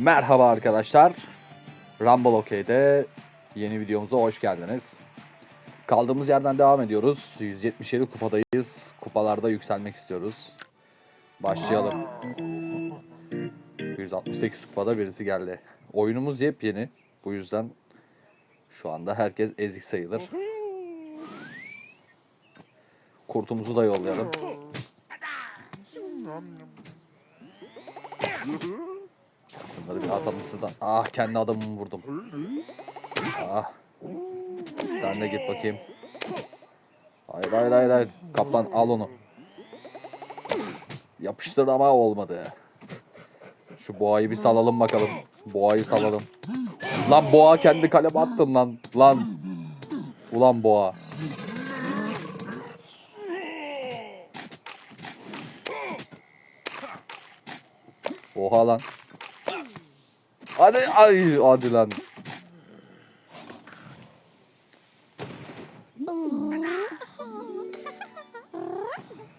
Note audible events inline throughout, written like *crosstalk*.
Merhaba arkadaşlar. Rumble OK'de yeni videomuza hoş geldiniz. Kaldığımız yerden devam ediyoruz. 177 kupadayız. Kupalarda yükselmek istiyoruz. Başlayalım. 168 kupada birisi geldi. Oyunumuz yepyeni. Bu yüzden şu anda herkes ezik sayılır. Kurtumuzu da yollayalım. Atalım şuradan. Ah kendi adamımı vurdum. Ah. Sen de git bakayım. Hayır hayır hayır hayır. Kaplan al onu. Yapıştır ama olmadı. Şu boğayı bir salalım bakalım. Boğayı salalım. Lan boğa kendi kaleme attın lan. Lan. Ulan boğa. Oha lan. Hadi ay hadi lan.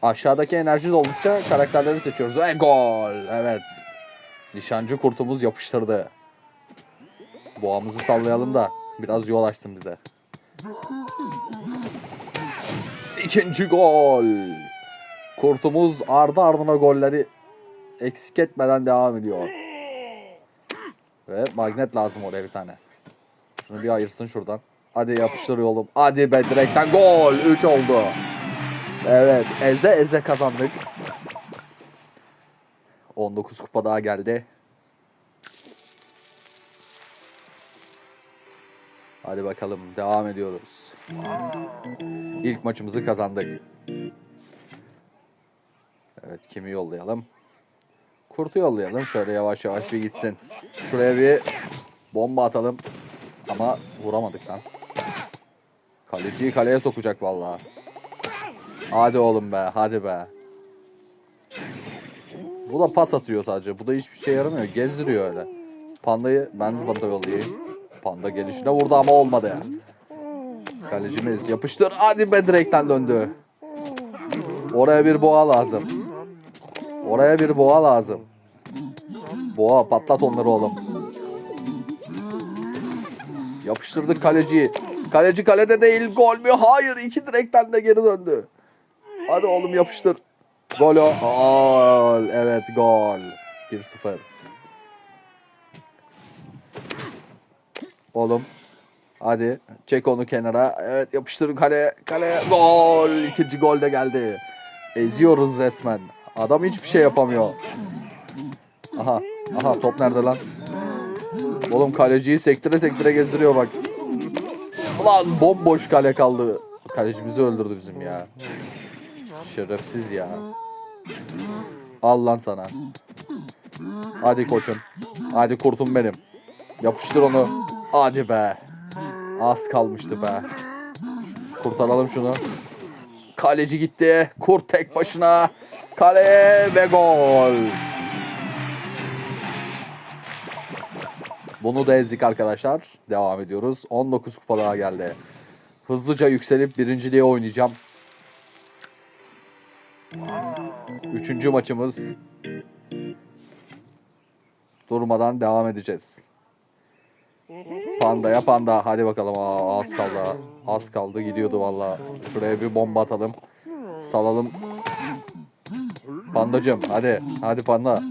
Aşağıdaki enerji doldukça karakterleri seçiyoruz. Ve gol. Evet. Nişancı kurtumuz yapıştırdı. Boğamızı sallayalım da biraz yol açsın bize. İkinci gol. Kurtumuz ardı ardına golleri eksik etmeden devam ediyor. Ve magnet lazım oraya bir tane. Şunu bir ayırsın şuradan. Hadi yapıştır oğlum. Hadi be direkten gol. 3 oldu. Evet. Eze eze kazandık. 19 kupa daha geldi. Hadi bakalım devam ediyoruz. İlk maçımızı kazandık. Evet kimi yollayalım? Kurtu yollayalım. Şöyle yavaş yavaş bir gitsin. Şuraya bir bomba atalım. Ama vuramadık lan. Kaleciyi kaleye sokacak vallahi. Hadi oğlum be, hadi be. Bu da pas atıyor sadece. Bu da hiçbir şey yaramıyor. Gezdiriyor öyle. Pandayı ben de panda yollayayım. Panda gelişine vurdu ama olmadı ya. Kalecimiz yapıştır. Hadi be direkten döndü. Oraya bir boğa lazım. Oraya bir boğa lazım. Boğa patlat onları oğlum. Yapıştırdık kaleciyi. Kaleci kalede değil gol mü? Hayır iki direkten de geri döndü. Hadi oğlum yapıştır. Gol o. Gol. Evet gol. 1-0. Oğlum. Hadi çek onu kenara. Evet yapıştır kale. Kale. Gol. İkinci gol de geldi. Eziyoruz resmen. Adam hiçbir şey yapamıyor. Aha. Aha top nerede lan? Oğlum kaleciyi sektire sektire gezdiriyor bak. Ulan bomboş kale kaldı. Kalecimizi öldürdü bizim ya. Şerefsiz ya. Al lan sana. Hadi koçum. Hadi kurtum benim. Yapıştır onu. Hadi be. Az kalmıştı be. Kurtaralım şunu. Kaleci gitti. Kurt tek başına. Kale ve gol. Bunu da ezdik arkadaşlar. Devam ediyoruz. 19 kupa daha geldi. Hızlıca yükselip birinciliğe oynayacağım. Üçüncü maçımız. Durmadan devam edeceğiz. Pandaya panda. Hadi bakalım. Aa, az kaldı. Az kaldı. Gidiyordu valla. Şuraya bir bomba atalım. Salalım. Pandacım hadi. Hadi panda.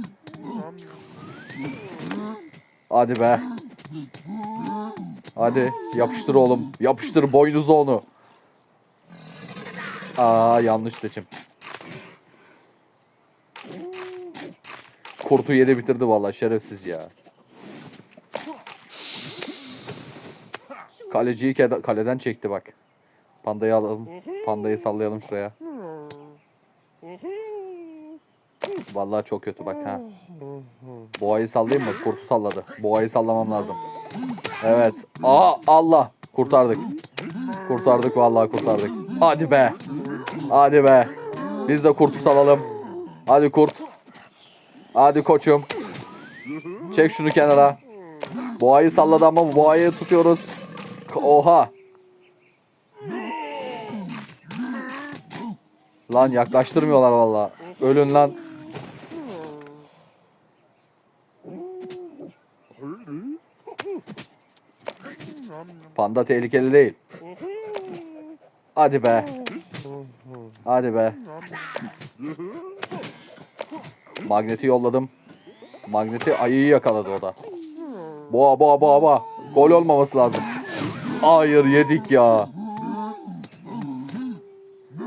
Hadi be. Hadi yapıştır oğlum. Yapıştır boynuzla onu. Aa yanlış seçim. Kurtu yedi bitirdi vallahi şerefsiz ya. Kaleciyi kaleden çekti bak. Pandayı alalım. Pandayı sallayalım şuraya. Vallahi çok kötü bak ha. Boğayı sallayayım mı? Kurtu salladı. Boğayı sallamam lazım. Evet. Aa Allah. Kurtardık. Kurtardık vallahi kurtardık. Hadi be. Hadi be. Biz de kurtu salalım. Hadi kurt. Hadi koçum. Çek şunu kenara. Boğayı salladı ama boğayı tutuyoruz. Oha. Lan yaklaştırmıyorlar vallahi. Ölün lan. Panda tehlikeli değil. Hadi be. Hadi be. Magneti yolladım. Magneti ayıyı yakaladı o da. Boğa boğa boğa boğa. Gol olmaması lazım. Hayır yedik ya.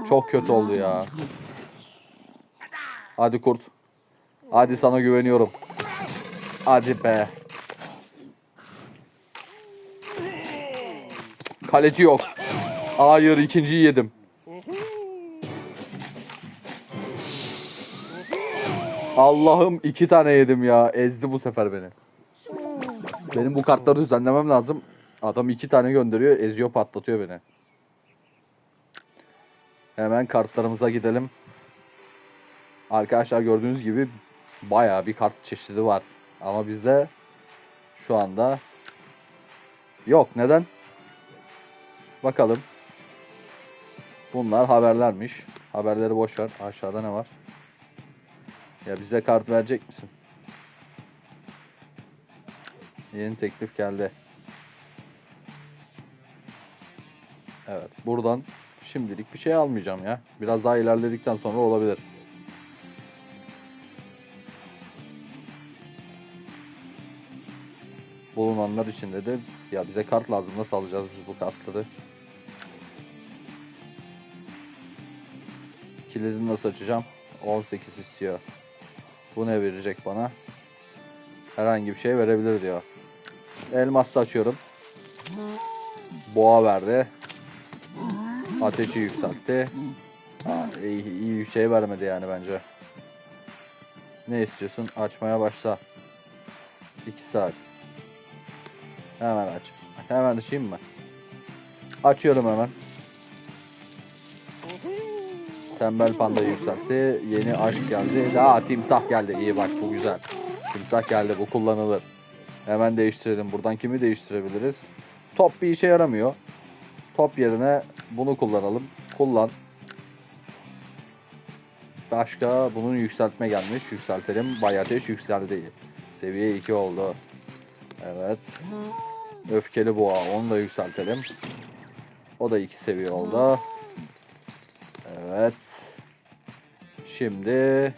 Çok kötü oldu ya. Hadi kurt. Hadi sana güveniyorum. Hadi be. Kaleci yok. Hayır ikinciyi yedim. Allah'ım iki tane yedim ya. Ezdi bu sefer beni. Benim bu kartları düzenlemem lazım. Adam iki tane gönderiyor. Eziyor patlatıyor beni. Hemen kartlarımıza gidelim. Arkadaşlar gördüğünüz gibi bayağı bir kart çeşidi var. Ama bizde şu anda yok. Neden? Bakalım. Bunlar haberlermiş. Haberleri boş ver. Aşağıda ne var? Ya bize kart verecek misin? Yeni teklif geldi. Evet. Buradan şimdilik bir şey almayacağım ya. Biraz daha ilerledikten sonra olabilir. Bulunanlar için de ya bize kart lazım. Nasıl alacağız biz bu kartları? Kilidi nasıl açacağım? 18 istiyor. Bu ne verecek bana? Herhangi bir şey verebilir diyor. Elmas da açıyorum. Boğa verdi. Ateşi yükseltti. Ha, iyi, iyi bir şey vermedi yani bence. Ne istiyorsun? Açmaya başla. 2 saat. Hemen aç. Hemen açayım mı? Açıyorum hemen. Tembel panda yükseltti. Yeni aşk geldi. Aa timsah geldi. İyi bak bu güzel. Timsah geldi. Bu kullanılır. Hemen değiştirelim. Buradan kimi değiştirebiliriz? Top bir işe yaramıyor. Top yerine bunu kullanalım. Kullan. Başka bunun yükseltme gelmiş. Yükseltelim. Bay Ateş yükseldi. Seviye 2 oldu. Evet. Öfkeli boğa. Onu da yükseltelim. O da 2 seviye oldu. Evet. Şimdi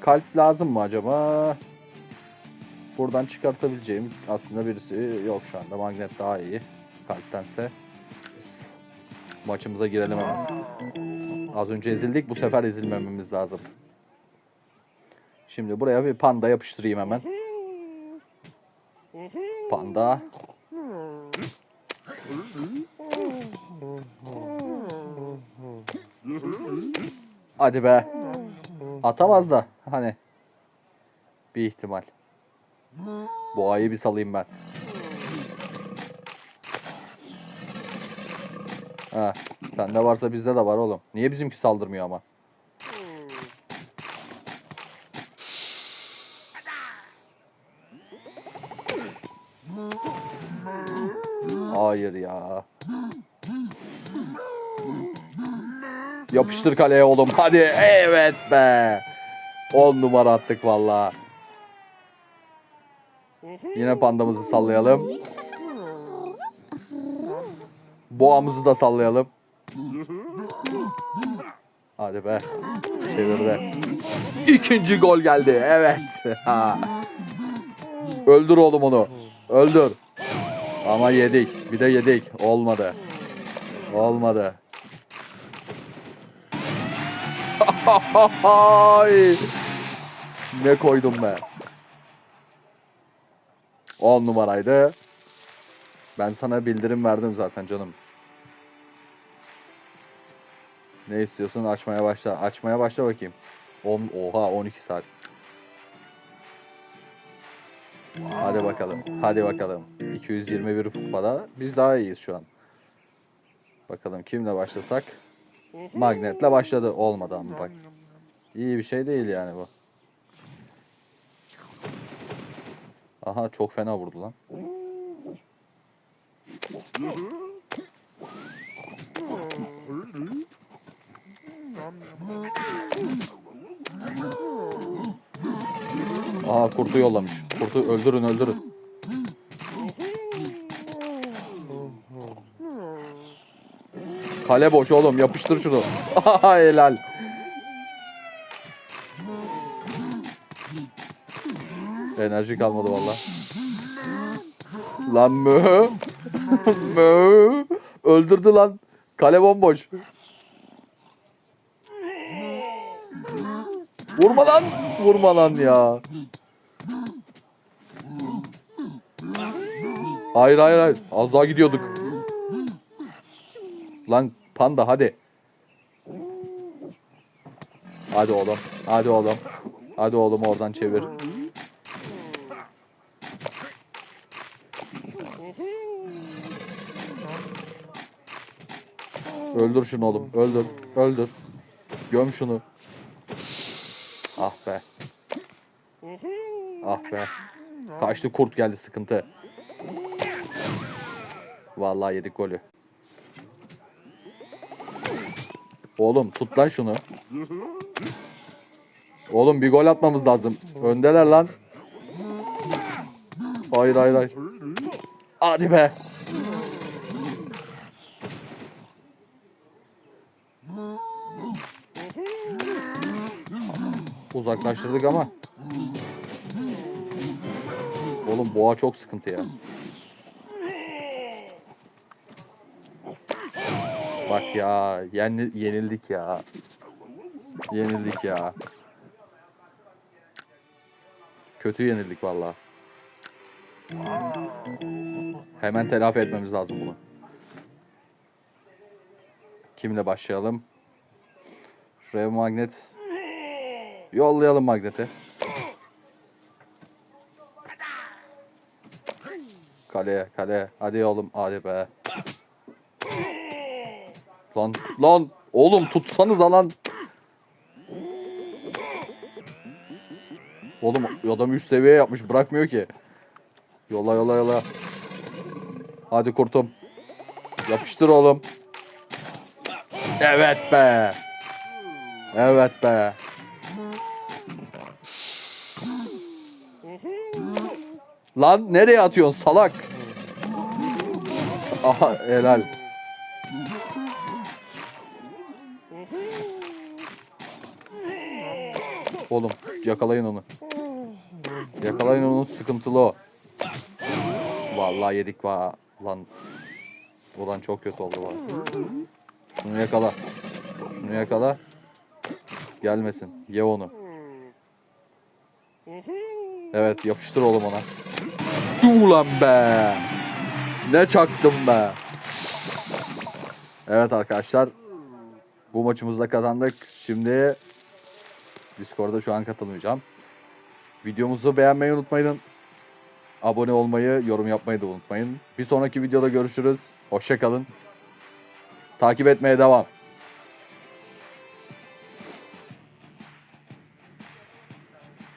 kalp lazım mı acaba? Buradan çıkartabileceğim aslında birisi yok şu anda. Magnet daha iyi kalptense. Biz maçımıza girelim hemen. Az önce ezildik. Bu sefer ezilmememiz lazım. Şimdi buraya bir panda yapıştırayım hemen. Panda. Hadi be. Atamaz da hani. Bir ihtimal. Boğayı bir salayım ben. Ha, sende varsa bizde de var oğlum. Niye bizimki saldırmıyor ama? Hayır ya. Yapıştır kaleye oğlum. Hadi. Evet be. 10 numara attık valla. Yine pandamızı sallayalım. Boğamızı da sallayalım. Hadi be. Çevirdi. İkinci gol geldi. Evet. *laughs* Öldür oğlum onu. Öldür. Ama yedik. Bir de yedik. Olmadı. Olmadı. Ne koydum ben? 10 numaraydı. Ben sana bildirim verdim zaten canım. Ne istiyorsun? Açmaya başla. Açmaya başla bakayım. 10 oha 12 saat. Hadi bakalım. Hadi bakalım. 221 kupada biz daha iyiyiz şu an. Bakalım kimle başlasak? Magnetle başladı. Olmadı ama bak. İyi bir şey değil yani bu. Aha çok fena vurdu lan. Aha kurtu yollamış. Kurtu öldürün öldürün. Kale boş oğlum yapıştır şunu. *laughs* Helal. Enerji kalmadı valla. Lan mö. *laughs* mö. Öldürdü lan. Kale bomboş. Vurma lan. Vurma lan ya. Hayır hayır hayır. Az daha gidiyorduk. Lan panda hadi. Hadi oğlum. Hadi oğlum. Hadi oğlum oradan çevir. Öldür şunu oğlum. Öldür. Öldür. Göm şunu. Ah be. Ah be. Kaçtı kurt geldi sıkıntı. Vallahi yedik golü. Oğlum tut lan şunu. Oğlum bir gol atmamız lazım. Öndeler lan. Hayır hayır hayır. Hadi be. Uzaklaştırdık ama. Oğlum boğa çok sıkıntı ya. Bak ya yenil, yenildik ya. Yenildik ya. Kötü yenildik valla. Hemen telafi etmemiz lazım bunu. Kimle başlayalım? Şuraya magnet. Yollayalım magneti. Kaleye, kaleye. Hadi oğlum, hadi be. Lan, lan. Oğlum tutsanız lan. Oğlum adam üst seviye yapmış, bırakmıyor ki. Yola yola yola. Hadi kurtum. Yapıştır oğlum. Evet be. Evet be. Lan nereye atıyorsun salak? Aha helal. Oğlum yakalayın onu. Yakalayın onu sıkıntılı o. Vallahi yedik va lan. Ulan çok kötü oldu var. Şunu yakala. Şunu yakala. Gelmesin. Ye onu. Evet yapıştır oğlum ona. Dur lan be. Ne çaktım be. Evet arkadaşlar. Bu maçımızda kazandık. Şimdi Discord'da şu an katılmayacağım. Videomuzu beğenmeyi unutmayın. Abone olmayı, yorum yapmayı da unutmayın. Bir sonraki videoda görüşürüz. Hoşçakalın. Takip etmeye devam.